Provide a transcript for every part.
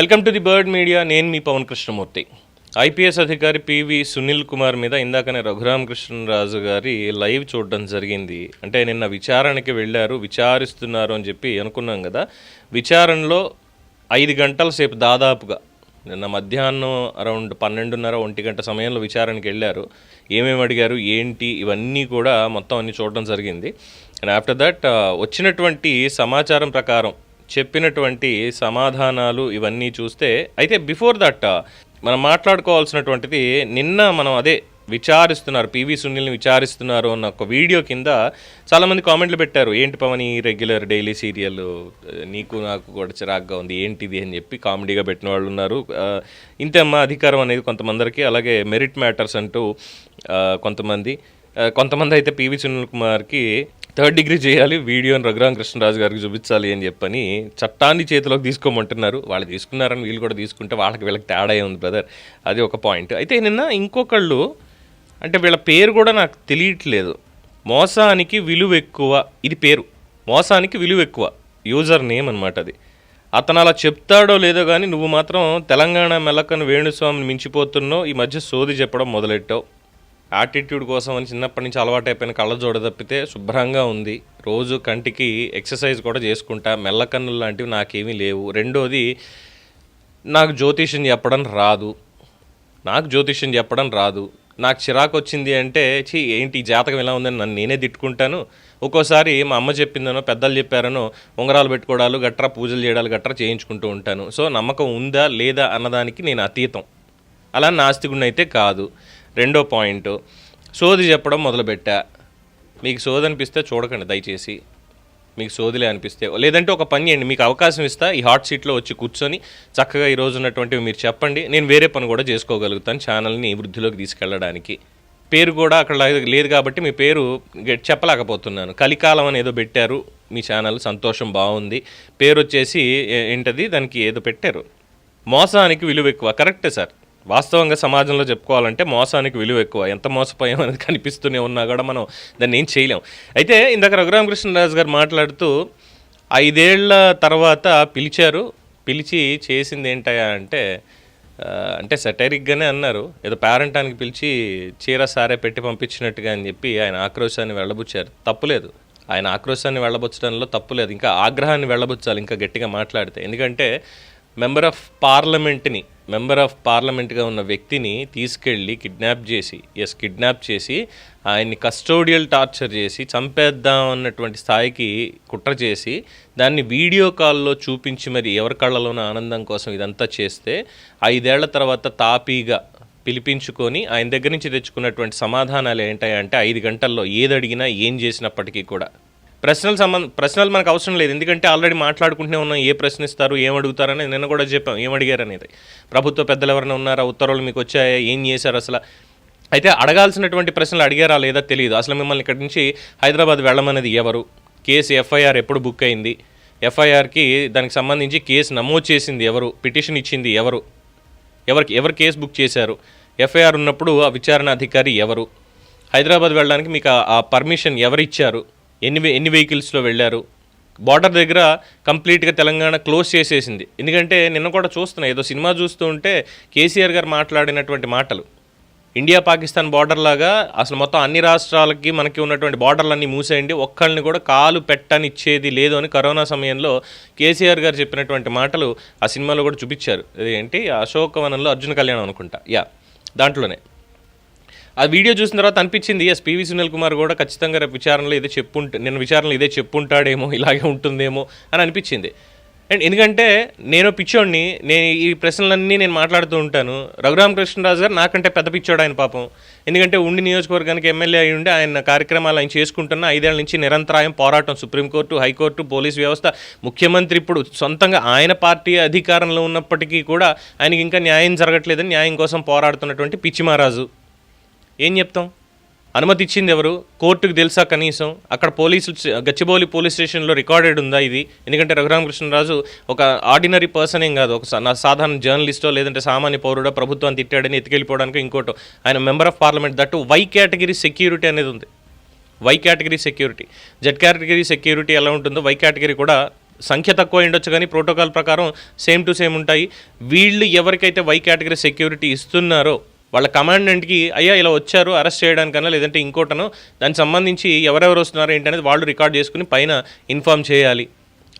Welcome to the bird media. నేను మీ Pawan Krishnamurthy. IPS అధికారి పివి సునీల్ కుమార్ మీద ఇందాకనే రఘురామకృష్ణరాజు గారి లైవ్ చూడడం జరిగింది. అంటే నిన్న విచారణకి వెళ్ళారు విచారిస్తున్నారు అని చెప్పి అనుకున్నాం కదా. విచారణలో ఐదు గంటల సేపు దాదాపుగా నిన్న మధ్యాహ్నం అరౌండ్ పన్నెండున్నర ఒంటి గంట సమయంలో విచారణకి వెళ్ళారు. ఏమేమి అడిగారు ఏంటి ఇవన్నీ కూడా మొత్తం అన్ని చూడడం జరిగింది. అండ్ ఆఫ్టర్ దట్ వచ్చినటువంటి సమాచారం ప్రకారం చెప్పినటువంటి సమాధానాలు ఇవన్నీ చూస్తే అయితే బిఫోర్ దట్ మనం మాట్లాడుకోవాల్సినటువంటిది నిన్న మనం అదే విచారిస్తున్నారు పివి సునీల్ని విచారిస్తున్నారు అన్న ఒక వీడియో కింద చాలామంది కామెంట్లు పెట్టారు. ఏంటి పవన్ ఈ రెగ్యులర్ డైలీ సీరియల్ నీకు నాకు కూడా చిరాగ్గా ఉంది ఏంటిది అని చెప్పి కామెడీగా పెట్టిన వాళ్ళు ఉన్నారు. ఆ, ఇంతే అధికారం అనేది కొంతమందరికి అలాగే మెరిట్ మ్యాటర్స్ అంటూ కొంతమంది కొంతమంది అయితే పివి సునీల్ కుమార్కి థర్డ్ డిగ్రీ చేయాలి వీడియోని రఘురామ కృష్ణరాజు గారికి చూపించాలి అని చెప్పని చట్టాన్ని చేతిలోకి తీసుకోమంటున్నారు. వాళ్ళు తీసుకున్నారని వీళ్ళు కూడా తీసుకుంటే వాళ్ళకి వీళ్ళకి తేడా ఉంది బ్రదర్? అది ఒక పాయింట్. అయితే నిన్న ఇంకొకళ్ళు అంటే వీళ్ళ పేరు కూడా నాకు తెలియట్లేదు. మోసానికి విలువ ఎక్కువ ఇది పేరు. మోసానికి విలువ ఎక్కువ యూజర్ నేమ్ అనమాట అది. అతను అలా చెప్తాడో లేదో కానీ నువ్వు మాత్రం తెలంగాణ మెలకను వేణుస్వామిని మించిపోతున్నావు ఈ మధ్య సోది చెప్పడం మొదలెట్టావు. యాటిట్యూడ్ కోసం అని చిన్నప్పటి నుంచి అలవాటైపోయిన కళ్ళజోడ తప్పితే శుభ్రంగా ఉంది. రోజు కంటికి ఎక్సర్సైజ్ కూడా చేసుకుంటా. మెల్లకన్నులు లాంటివి నాకేమీ లేవు. రెండోది నాకు జ్యోతిష్యం చెప్పడం రాదు. నాకు జ్యోతిష్యం చెప్పడం రాదు. నాకు చిరాకు వచ్చింది అంటే ఛీ ఏంటి జాతకం ఎలా ఉందని నన్ను నేనే తిట్టుకుంటాను. ఒక్కోసారి మా అమ్మ చెప్పిందనో పెద్దలు చెప్పారనో ఉంగరాలు పెట్టుకోవడాలు గట్రా పూజలు చేయడాలు గట్రా చేయించుకుంటూ ఉంటాను. సో నమ్మకం ఉందా లేదా అన్నదానికి నేను అతీతం. అలా నాస్తికుడిని అయితే కాదు. రెండో పాయింట్. సోది చెప్పడం మొదలుపెట్టా. మీకు సోది అనిపిస్తే చూడకండి దయచేసి. మీకు సోదిలే అనిపిస్తే. లేదంటే ఒక పని చేయండి మీకు అవకాశం ఇస్తా ఈ హాట్ సీట్లో వచ్చి కూర్చొని చక్కగా ఈ రోజు ఉన్నటువంటివి మీరు చెప్పండి. నేను వేరే పని కూడా చేసుకోగలుగుతాను ఛానల్ని వృద్ధిలోకి తీసుకెళ్ళడానికి పేరు కూడా అక్కడ లేదు- లేదు కాబట్టి మీ పేరు గెట్- చెప్పలేకపోతున్నాను. కలికాలం అని ఏదో పెట్టారు మీ ఛానల్ సంతోషం బాగుంది. పేరు వచ్చేసి ఏంటది? దానికి ఏదో పెట్టారు. మోసానికి విలువ ఎక్కువ. కరెక్టే సార్. వాస్తవంగా సమాజంలో చెప్పుకోవాలంటే మోసానికి విలువ ఎక్కువ. ఎంత మోసపోయాం అనేది కనిపిస్తూనే ఉన్నా కూడా మనం దాన్ని ఏం చేయలేం. అయితే ఇందాక రఘురామకృష్ణరాజు గారు మాట్లాడుతూ ఐదేళ్ళ తర్వాత పిలిచారు. పిలిచి చేసింది ఏంటయా అంటే అంటే సెటైరిక్గానే అన్నారు. ఏదో పేరెంటానికి పిలిచి చీర సారే పెట్టి పంపించినట్టుగా అని చెప్పి ఆయన ఆక్రోశాన్ని వెళ్ళబుచ్చారు. తప్పులేదు ఆయన ఆక్రోశాన్ని వెళ్ళబుచ్చడంలో తప్పులేదు ఇంకా ఆగ్రహాన్ని వెళ్ళబుచ్చాలి ఇంకా గట్టిగా మాట్లాడితే. ఎందుకంటే మెంబర్ ఆఫ్ పార్లమెంట్ని మెంబర్ ఆఫ్ పార్లమెంట్గా ఉన్న వ్యక్తిని తీసుకెళ్ళి కిడ్నాప్ చేసి ఎస్ కిడ్నాప్ చేసి ఆయన్ని కస్టోడియల్ టార్చర్ చేసి చంపేద్దాం అన్నటువంటి స్థాయికి కుట్ర చేసి దాన్ని వీడియో కాల్లో చూపించి మరి ఎవరి కళ్ళలోనూ ఆనందం కోసం ఇదంతా చేస్తే ఐదేళ్ళ తర్వాత తాపీగా పిలిపించుకొని ఆయన దగ్గర నుంచి తెచ్చుకున్నటువంటి సమాధానాలు ఏంటంటే ఐదు గంటల్లో ఏది అడిగినా ఏం చేసినప్పటికీ కూడా. ప్రశ్నలు సంబంధ ప్రశ్నలు మనకు అవసరం లేదు. ఎందుకంటే ఆల్రెడీ మాట్లాడుకుంటూనే ఉన్నాం. ఏ ప్రశ్నిస్తారు ఏం అడుగుతారని నిన్న కూడా చెప్పాం ఏం అడిగారు అనేది. ప్రభుత్వ పెద్దలు ఎవరైనా ఉన్నారా? ఉత్తర్వులు మీకు వచ్చాయా? ఏం చేశారు అసలు? అయితే అడగాల్సినటువంటి ప్రశ్నలు అడిగారా లేదా తెలియదు అసలు మిమ్మల్ని ఇక్కడి నుంచి హైదరాబాద్ వెళ్ళమనేది ఎవరు? కేసు ఎఫ్ఐఆర్ ఎప్పుడు బుక్ అయింది? ఎఫ్ఐఆర్కి దానికి సంబంధించి కేసు నమోదు చేసింది ఎవరు? పిటిషన్ ఇచ్చింది ఎవరు? ఎవరికి ఎవరు కేసు బుక్ చేశారు? ఎఫ్ఐఆర్ ఉన్నప్పుడు ఆ విచారణ అధికారి ఎవరు? హైదరాబాద్ వెళ్ళడానికి మీకు ఆ- ఆ పర్మిషన్ ఎవరు ఇచ్చారు ఎన్ని ఎన్ని వెహికల్స్లో వెళ్ళారు? బార్డర్ దగ్గర కంప్లీట్గా తెలంగాణ క్లోజ్ చేసేసింది. ఎందుకంటే నిన్న కూడా చూస్తున్నా ఏదో సినిమా చూస్తూ ఉంటే కేసీఆర్ గారు మాట్లాడినటువంటి మాటలు. ఇండియా పాకిస్తాన్ బార్డర్ లాగా అసలు మొత్తం అన్ని రాష్ట్రాలకి మనకి ఉన్నటువంటి బార్డర్లన్నీ మూసేయండి ఒక్కళ్ళని కూడా కాలు పెట్టనిచ్చేది లేదు అని కరోనా సమయంలో కేసీఆర్ గారు చెప్పినటువంటి మాటలు ఆ సినిమాలో కూడా చూపించారు. ఏంటి అశోకవనంలో అర్జున కళ్యాణం అనుకుంటా. యా దాంట్లోనే. ఆ వీడియో చూసిన తర్వాత అనిపించింది ఎస్ పివి సునీల్ కుమార్ కూడా ఖచ్చితంగా రేపు విచారణలో ఇదే చెప్పుంట నేను విచారణలో ఇదే చెప్పుంటాడేమో ఇలాగే ఉంటుందేమో అని అనిపించింది. అండ్ ఎందుకంటే నేను పిచ్చోడిని నేను ఈ ప్రశ్నలన్నీ నేను మాట్లాడుతూ ఉంటాను. రఘురామకృష్ణరాజు గారు నాకంటే పెద్ద పిచ్చోడు ఆయన పాపం. ఎందుకంటే ఉండి నియోజకవర్గానికి ఎమ్మెల్యే అయి ఉండి ఆయన కార్యక్రమాలు ఆయన చేసుకుంటున్న ఐదేళ్ళ నుంచి నిరంతరాయం పోరాటం. సుప్రీంకోర్టు హైకోర్టు పోలీస్ వ్యవస్థ ముఖ్యమంత్రి ఇప్పుడు సొంతంగా ఆయన పార్టీ అధికారంలో ఉన్నప్పటికీ కూడా ఆయనకి ఇంకా న్యాయం జరగట్లేదని న్యాయం కోసం పోరాడుతున్నటువంటి పిచ్చిమారాజు. ఏం చెప్తాం? అనుమతి ఇచ్చింది ఎవరు? కోర్టుకు తెలుసా కనీసం? అక్కడ పోలీసులు గచ్చిబౌలి పోలీస్ స్టేషన్లో రికార్డెడ్ ఉందా ఇది? ఎందుకంటే రఘురామకృష్ణరాజు ఒక ఆర్డినరీ పర్సన్ ఏం కాదు. ఒక సా- నా సాధారణ జర్నలిస్టో లేదంటే సామాన్య పౌరుడో ప్రభుత్వాన్ని తిట్టాడని ఎత్తుకెళ్ళిపోవడానికి ఇంకోటో. ఆయన member of parliament. That Y category security అనేది ఉంది. Y category security. Z category security ఎలా ఉంటుందో వై కేటగిరీ కూడా సంఖ్య తక్కువ ఉండొచ్చు కానీ ప్రోటోకాల్ ప్రకారం సేమ్ టు సేమ్ ఉంటాయి. వీళ్ళు ఎవరికైతే వై కేటగిరీ సెక్యూరిటీ ఇస్తున్నారో వాళ్ళ కమాండెంట్కి అయ్యా ఇలా వచ్చారు అరెస్ట్ చేయడానికన్నా లేదంటే ఇంకోటనో దానికి సంబంధించి ఎవరెవరు వస్తున్నారో ఏంటనేది వాళ్ళు రికార్డ్ చేసుకుని పైన ఇన్ఫామ్ చేయాలి.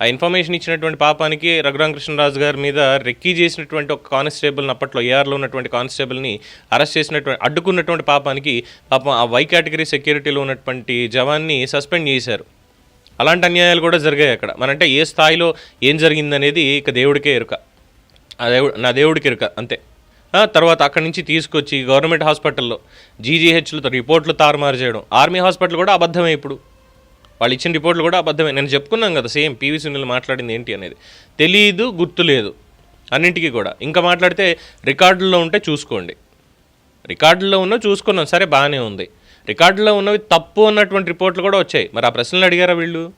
ఆ ఇన్ఫర్మేషన్ ఇచ్చినటువంటి పాపానికి రఘురామకృష్ణరాజు గారి మీద రెక్కీ చేసినటువంటి ఒక కానిస్టేబుల్ని అప్పట్లో ఏఆర్లో ఉన్నటువంటి కానిస్టేబుల్ని అరెస్ట్ చేసినటువంటి అడ్డుకున్నటువంటి పాపానికి పాపం ఆ వై కేటగిరీ సెక్యూరిటీలో ఉన్నటువంటి జవాన్ని సస్పెండ్ చేశారు. అలాంటి అన్యాయాలు కూడా జరిగాయి అక్కడ. మనంటే ఏ స్థాయిలో ఏం జరిగిందనేది ఇక దేవుడికే ఎరుక ఆ దేవుడు నా దేవుడికి ఎరుక అంతే. తర్వాత అక్కడి నుంచి తీసుకొచ్చి గవర్నమెంట్ హాస్పిటల్లో జీజీహెచ్లతో రిపోర్ట్లు తారుమారు చేయడం ఆర్మీ హాస్పిటల్ కూడా అబద్ధమే ఇప్పుడు. వాళ్ళు ఇచ్చిన రిపోర్ట్లు కూడా అబద్ధమే. నేను చెప్పుకున్నాం కదా సేమ్ పీవీ సునీల్ మాట్లాడింది ఏంటి అనేది. తెలియదు గుర్తు లేదు. అన్నింటికీ కూడా. ఇంకా మాట్లాడితే రికార్డుల్లో ఉంటే చూసుకోండి. రికార్డుల్లో ఉన్న చూసుకున్నాం. సరే బాగానే ఉంది. రికార్డులో ఉన్నవి తప్పు అన్నటువంటి రిపోర్ట్లు కూడా వచ్చాయి. మరి ఆ ప్రశ్నలు అడిగారా వీళ్ళు?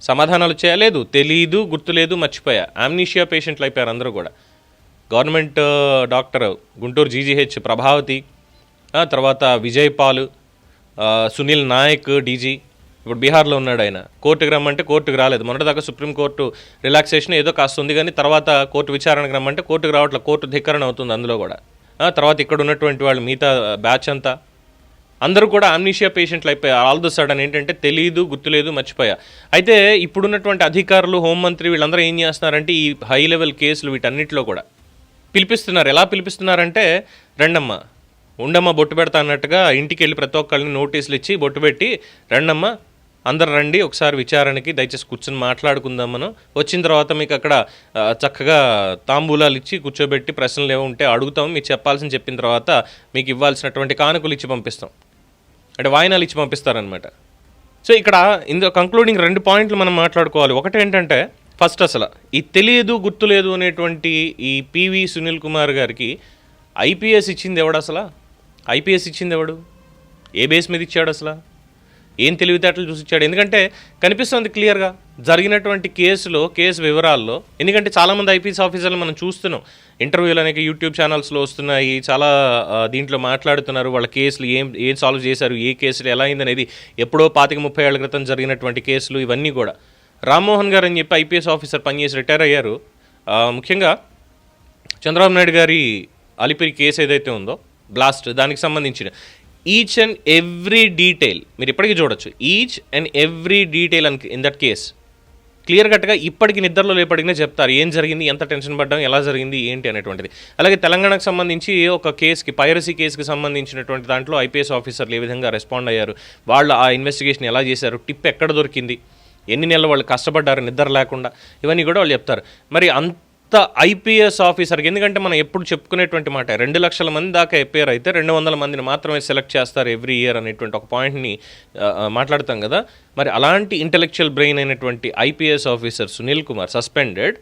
సమాధానాలు చేయలేదు లేదు. తెలీదు గుర్తులేదు మర్చిపోయా. ఆమ్నీషియా పేషెంట్లు అయిపోయారు అందరూ కూడా. Government doctor Guntur GGH Prabhavathi తర్వాత విజయ్ పాల్ సునీల్ నాయక్ డీజీ ఇప్పుడు బీహార్లో ఉన్నాడు ఆయన. కోర్టుకు రమ్మంటే కోర్టుకు రాలేదు. మొన్నటిదాకా సుప్రీంకోర్టు రిలాక్సేషన్ ఏదో కాస్త ఉంది కానీ తర్వాత కోర్టు విచారణకు రమ్మంటే కోర్టుకు రావట్ల కోర్టు ధిక్కరణ అవుతుంది అందులో కూడా. తర్వాత ఇక్కడ ఉన్నటువంటి వాళ్ళు మిగతా బ్యాచ్ అంతా. అందరూ కూడా అమ్నీషియా పేషెంట్లు అయిపోయారు ఆల్ ద సడన్ ఏంటంటే తెలియదు గుర్తులేదు మర్చిపోయా. అయితే ఇప్పుడున్నటువంటి అధికారులు హోంమంత్రి వీళ్ళందరూ ఏం చేస్తున్నారంటే ఈ హై లెవెల్ కేసులు వీటన్నిటిలో కూడా. పిలిపిస్తున్నారు. ఎలా పిలిపిస్తున్నారంటే రండమ్మా ఉండమ్మ బొట్టు పెడతా అన్నట్టుగా ఇంటికి వెళ్ళి ప్రతి ఒక్కళ్ళని నోటీసులు ఇచ్చి బొట్టు పెట్టి రండమ్మా అందరు రండి ఒకసారి విచారణకి దయచేసి కూర్చొని మాట్లాడుకుందాం మనం. వచ్చిన తర్వాత మీకు అక్కడ చక్కగా తాంబూలాలు ఇచ్చి కూర్చోబెట్టి ప్రశ్నలు ఏమో ఉంటే అడుగుతాం. మీరు చెప్పాల్సిన చెప్పిన తర్వాత మీకు ఇవ్వాల్సినటువంటి కానుకలు ఇచ్చి పంపిస్తాం. అంటే వాయినాలు ఇచ్చి పంపిస్తారనమాట సో ఇక్కడ ఇందులో కంక్లూడింగ్ రెండు పాయింట్లు మనం మాట్లాడుకోవాలి. ఒకటి ఏంటంటే ఫస్ట్ అసలు ఈ తెలియదు గుర్తులేదు అనేటువంటి ఈ పివి సునీల్ కుమార్ గారికి ఐపీఎస్ ఇచ్చింది ఎవడు అసలు? ఐపీఎస్ ఇచ్చింది ఎవడు? ఏ బేస్ మీద ఇచ్చాడు అసలు? ఏం తెలివితేటలు చూసి ఇచ్చాడు ఎందుకంటే కనిపిస్తుంది క్లియర్గా జరిగినటువంటి కేసులో కేసు వివరాల్లో ఎందుకంటే చాలామంది ఐపీఎస్ ఆఫీసర్లు మనం చూస్తున్నాం. ఇంటర్వ్యూలు అనేక యూట్యూబ్ ఛానల్స్లో వస్తున్నాయి చాలా దీంట్లో మాట్లాడుతున్నారు వాళ్ళ కేసులు ఏం ఏం సాల్వ్ చేశారు ఏ కేసులు ఎలా అయిందనేది ఎప్పుడో పాతిక ముప్పై ఏళ్ళ క్రితం జరిగినటువంటి కేసులు ఇవన్నీ కూడా. రామ్మోహన్ గారు అని చెప్పి ఐపీఎస్ ఆఫీసర్ పనిచేసి రిటైర్ అయ్యారు. ముఖ్యంగా చంద్రబాబు నాయుడు గారి అలిపిరి కేసు ఏదైతే ఉందో బ్లాస్ట్ దానికి సంబంధించిన ఈచ్ అండ్ ఎవ్రీ డీటెయిల్ మీరు ఇప్పటికీ చూడొచ్చు. ఈచ్ అండ్ ఎవ్రీ డీటెయిల్ అని ఇన్ దట్ కేస్ క్లియర్ కట్గా ఇప్పటికి నిద్రలో లేపడిగినే చెప్తారు. ఏం జరిగింది ఎంత టెన్షన్ పడ్డాం ఎలా జరిగింది ఏంటి అనేటువంటిది. అలాగే తెలంగాణకు సంబంధించి ఒక కేసుకి పైరసీ కేసుకి సంబంధించినటువంటి దాంట్లో ఐపీఎస్ ఆఫీసర్లు ఏ విధంగా రెస్పాండ్ అయ్యారు వాళ్ళు ఆ ఇన్వెస్టిగేషన్ ఎలా చేశారు టిప్ ఎక్కడ దొరికింది ఎన్ని నెలలు వాళ్ళు కష్టపడ్డారు నిద్ర లేకుండా ఇవన్నీ కూడా వాళ్ళు చెప్తారు. మరి అంత ఐపీఎస్ ఆఫీసర్కి ఎందుకంటే మనం ఎప్పుడు చెప్పుకునేటువంటి మాట రెండు లక్షల మంది దాకా ఎప్పేర్ అయితే రెండు వందల మందిని మాత్రమే సెలెక్ట్ చేస్తారు ఎవ్రీ ఇయర్ అనేటువంటి ఒక పాయింట్ని మాట్లాడతాం కదా. మరి అలాంటి ఇంటెలెక్చువల్ బ్రెయిన్ అయినటువంటి IPS officer Sunil Kumar suspended.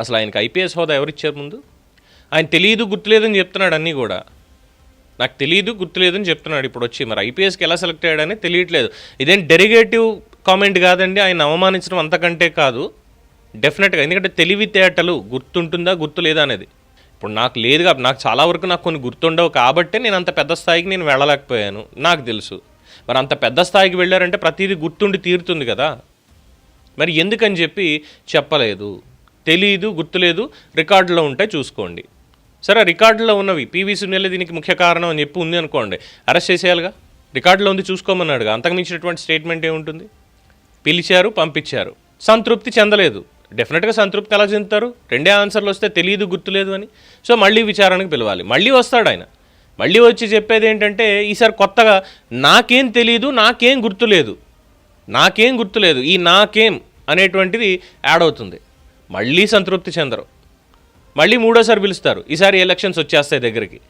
అసలు ఆయనకి ఐపీఎస్ హోదా ఎవరిచ్చారు ముందు? ఆయన తెలియదు గుర్తులేదని చెప్తున్నాడు అన్నీ కూడా. నాకు తెలియదు గుర్తులేదని చెప్తున్నాడు ఇప్పుడు వచ్చి. మరి ఐపీఎస్కి ఎలా సెలెక్ట్ అయ్యాడని తెలియట్లేదు. ఇదేం డెరిగేటివ్ కామెంట్ కాదండి ఆయన అవమానించడం అంతకంటే కాదు. డెఫినెట్గా ఎందుకంటే తెలివితేటలు గుర్తుంటుందా గుర్తు లేదా అనేది. ఇప్పుడు నాకు లేదు కాబట్టి నాకు చాలా వరకు నాకు కొన్ని గుర్తుండవు కాబట్టే నేను అంత పెద్ద స్థాయికి నేను వెళ్ళలేకపోయాను నాకు తెలుసు. మరి అంత పెద్ద స్థాయికి వెళ్ళారంటే ప్రతిదీ గుర్తుండి తీరుతుంది కదా. మరి ఎందుకని చెప్పి చెప్పలేదు. తెలీదు గుర్తులేదు రికార్డులో ఉంటే చూసుకోండి. సరే రికార్డులో ఉన్నవి పీవీ సునీల్ దీనికి ముఖ్య కారణం అని చెప్పి ఉంది అనుకోండి. అరెస్ట్ చేసేయాలిగా? రికార్డులో ఉంది చూసుకోమన్నాడుగా? అంతకుమించినటువంటి స్టేట్మెంట్ ఏముంటుంది? పిలిచారు పంపించారు. సంతృప్తి చెందలేదు. డెఫినెట్గా సంతృప్తి ఎలా చెందుతారు? రెండే ఆన్సర్లు వస్తే తెలియదు గుర్తులేదు అని. సో మళ్ళీ విచారణకు పిలవాలి. మళ్ళీ వస్తాడు ఆయన. మళ్ళీ వచ్చి చెప్పేది ఏంటంటే ఈసారి కొత్తగా నాకేం తెలియదు నాకేం గుర్తులేదు. నాకేం గుర్తులేదు. ఈ నాకేం అనేటువంటిది యాడ్ అవుతుంది. మళ్ళీ సంతృప్తి చెందరు. మళ్ళీ మూడోసారి పిలుస్తారు. ఈసారి ఎలక్షన్స్ వచ్చేస్తాయి దగ్గరికి.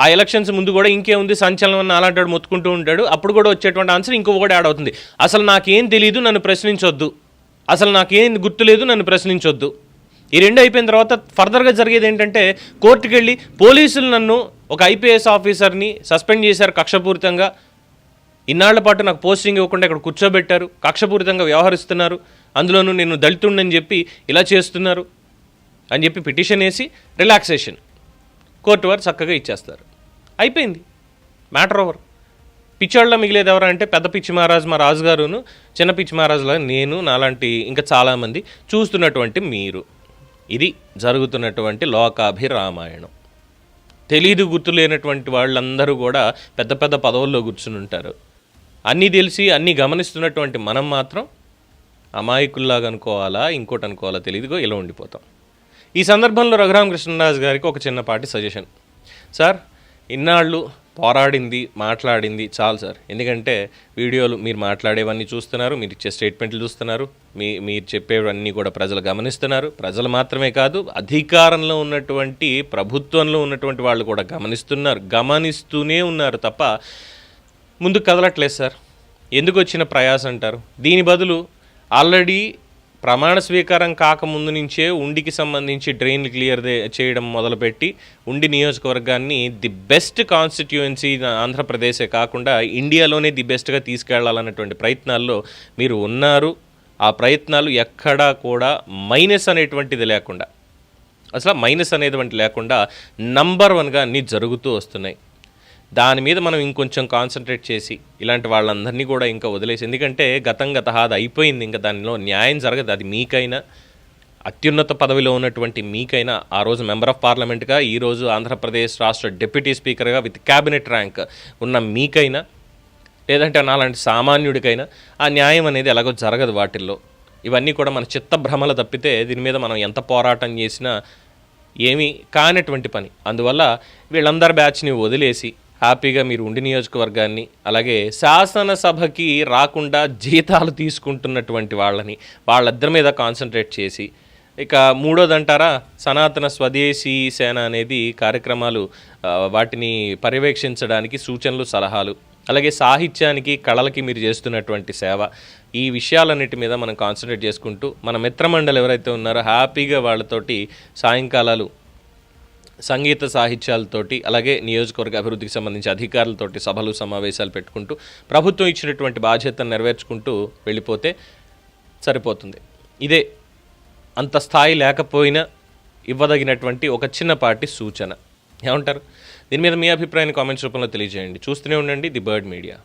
ఆ ఎలక్షన్స్ ముందు కూడా ఇంకేముంది సంచలనం అని అలాంటి మొత్తుకుంటూ ఉంటాడు. అప్పుడు కూడా వచ్చేటువంటి ఆన్సర్ ఇంకో కూడా యాడ్ అవుతుంది. అసలు నాకేం తెలియదు నన్ను ప్రశ్నించొద్దు. అసలు నాకేం గుర్తులేదు నన్ను ప్రశ్నించొద్దు. ఈ రెండు అయిపోయిన తర్వాత ఫర్దర్గా జరిగేది ఏంటంటే కోర్టుకు వెళ్ళి పోలీసులు నన్ను ఒక ఐపీఎస్ ఆఫీసర్ని సస్పెండ్ చేశారు కక్షపూరితంగా. ఇన్నాళ్ళ పాటు నాకు పోస్టింగ్ ఇవ్వకుండా ఇక్కడ కూర్చోబెట్టారు కక్షపూరితంగా వ్యవహరిస్తున్నారు. అందులోనూ నేను దళితుండని చెప్పి ఇలా చేస్తున్నారు అని చెప్పి పిటిషన్ వేసి రిలాక్సేషన్ కోర్టు వారు చక్కగా ఇచ్చేస్తారు. అయిపోయింది. Matter over. పిచ్చోళ్ళ మిగిలేది ఎవరంటే పెద్ద పిచ్చి మహారాజు మా రాజుగారును చిన్న పిచ్చి మహారాజులా నేను నాలాంటి ఇంకా చాలామంది చూస్తున్నటువంటి మీరు. ఇది జరుగుతున్నటువంటి లోకాభిరామాయణం. తెలీదు గుర్తు లేనటువంటి వాళ్ళందరూ కూడా పెద్ద పెద్ద పదవుల్లో కూర్చుని ఉంటారు. అన్నీ తెలిసి అన్నీ గమనిస్తున్నటువంటి మనం మాత్రం అమాయకుల్లాగా అనుకోవాలా ఇంకోటి అనుకోవాలా తెలియదుగో ఇలా ఉండిపోతాం. ఈ సందర్భంలో రఘురామకృష్ణరాజు గారికి ఒక చిన్నపాటి సజెషన్. సార్ ఇన్నాళ్ళు పోరాడింది మాట్లాడింది చాలు సార్. ఎందుకంటే వీడియోలు మీరు మాట్లాడేవన్నీ చూస్తున్నారు మీరు ఇచ్చే స్టేట్మెంట్లు చూస్తున్నారు మీ మీరు చెప్పేవన్నీ కూడా ప్రజలు గమనిస్తున్నారు. ప్రజలు మాత్రమే కాదు అధికారంలో ఉన్నటువంటి ప్రభుత్వంలో ఉన్నటువంటి వాళ్ళు కూడా గమనిస్తున్నారు గమనిస్తూనే ఉన్నారు తప్ప ముందుకు కదలట్లేదు సార్. ఎందుకు వచ్చిన ప్రయాస అంటారు దీని బదులు ఆల్రెడీ ప్రమాణ స్వీకారం కాకముందు నుంచే ఉండికి సంబంధించి డ్రైన్ క్లియర్ చేయడం మొదలుపెట్టి ఉండి నియోజకవర్గాన్ని ది బెస్ట్ కాన్స్టిట్యుయెన్సీ ఆంధ్రప్రదేశే కాకుండా ఇండియాలోనే ది బెస్ట్గా తీసుకెళ్ళాలన్నటువంటి ప్రయత్నాల్లో మీరు ఉన్నారు. ఆ ప్రయత్నాలు ఎక్కడా కూడా మైనస్ అనేటువంటిది లేకుండా అసలు మైనస్ అనేటువంటి లేకుండా నంబర్ వన్గా అన్నీ జరుగుతూ వస్తున్నాయి. దాని మీద మనం ఇంకొంచెం కాన్సన్ట్రేట్ చేసి ఇలాంటి వాళ్ళందరినీ కూడా ఇంకా వదిలేసి ఎందుకంటే గతం గత అది అయిపోయింది. ఇంకా దానిలో న్యాయం జరగదు. అది మీకైనా అత్యున్నత పదవిలో ఉన్నటువంటి మీకైనా ఆ రోజు మెంబర్ ఆఫ్ పార్లమెంట్గా ఈ రోజు ఆంధ్రప్రదేశ్ రాష్ట్ర డిప్యూటీ స్పీకర్గా విత్ క్యాబినెట్ ర్యాంక్ ఉన్న మీకైనా లేదంటే నాలాంటి సామాన్యుడికైనా ఆ న్యాయం అనేది ఎలాగో జరగదు వాటిల్లో. ఇవన్నీ కూడా మన చిత్తభ్రమలు తప్పితే దీని మీద మనం ఎంత పోరాటం చేసినా ఏమీ కానటువంటి పని. అందువల్ల వీళ్ళందరి బ్యాచ్ని వదిలేసి హ్యాపీగా మీరు ఉండి నియోజకవర్గాన్ని అలాగే శాసనసభకి రాకుండా జీతాలు తీసుకుంటున్నటువంటి వాళ్ళని వాళ్ళిద్దరి మీద కాన్సన్ట్రేట్ చేసి ఇక మూడోది అంటారా సనాతన స్వదేశీ సేన అనేది కార్యక్రమాలు వాటిని పర్యవేక్షించడానికి సూచనలు సలహాలు అలాగే సాహిత్యానికి కళలకి మీరు చేస్తున్నటువంటి సేవ ఈ విషయాలన్నిటి మీద మనం కాన్సన్ట్రేట్ చేసుకుంటూ మన మిత్రమండలి ఎవరైతే ఉన్నారో హ్యాపీగా వాళ్ళతోటి సాయంకాలాలు సంగీత సాహిత్యాలతోటి అలాగే నియోజకవర్గ అభివృద్ధికి సంబంధించి అధికారులతోటి సభలు సమావేశాలు పెట్టుకుంటూ ప్రభుత్వం ఇచ్చినటువంటి బాధ్యతను నెరవేర్చుకుంటూ వెళ్ళిపోతే సరిపోతుంది. ఇదే అంత స్థాయి లేకపోయినా ఇవ్వదగినటువంటి ఒక చిన్నపాటి సూచన. ఏమంటారు? దీని మీద మీ అభిప్రాయాన్ని కామెంట్స్ రూపంలో తెలియజేయండి. చూస్తూనే ఉండండి ది బర్డ్ మీడియా.